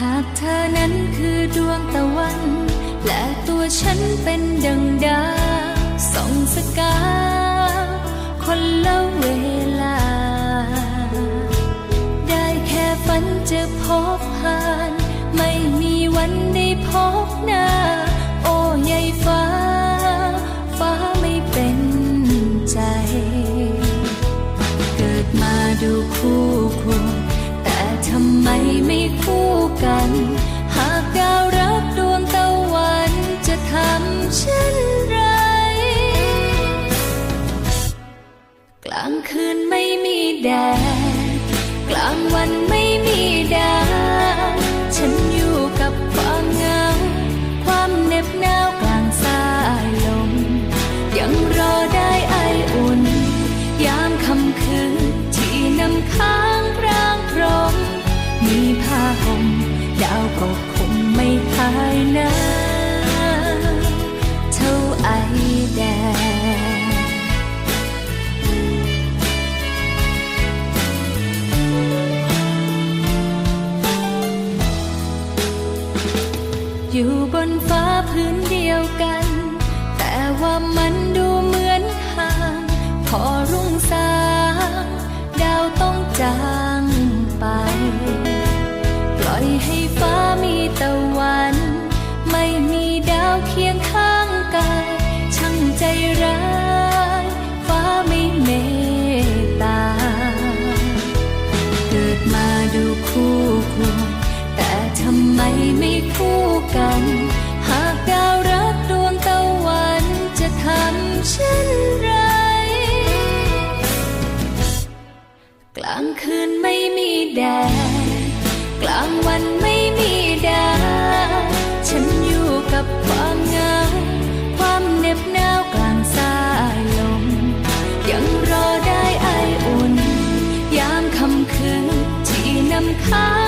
หากเธอนั้นคือดวงตะวัน และตัวฉันเป็นดังดาวส่องสกา คนละเวลา ได้แค่ฝันจะพบผ่าน ไม่มีวันได้พบหน้า โอ้ยายฟ้า ฟ้าไม่เป็นใจ เกิดมาดูคู่ควรแต่ทำไมไม่คู่ กั อยู่บนฟ้าพื้นเดียวกัน แต่ว่ามันดูเหมือนห่าง พอรุ่งสาง ดาวต้องจางไป ปล่อยให้ฟ้ามีตะวัน ไม่มีดาวเคียงข้างกายช่างใจร้าย ฟ้าไม่เมตตา เกิดมาดูคู่ควรแต่ทำไมไม่คู่ กัน หากดาวรักดวงตะวันจะทำเช่นไร กลางคืนไม่มีแดด กลางวันไม่มีดาวฉันอยู่กับความเหงา ความเหน็บหนาวกลางสายลม ยังรอได้ไออุ่น ยามค่ำคืนที่นำค่าง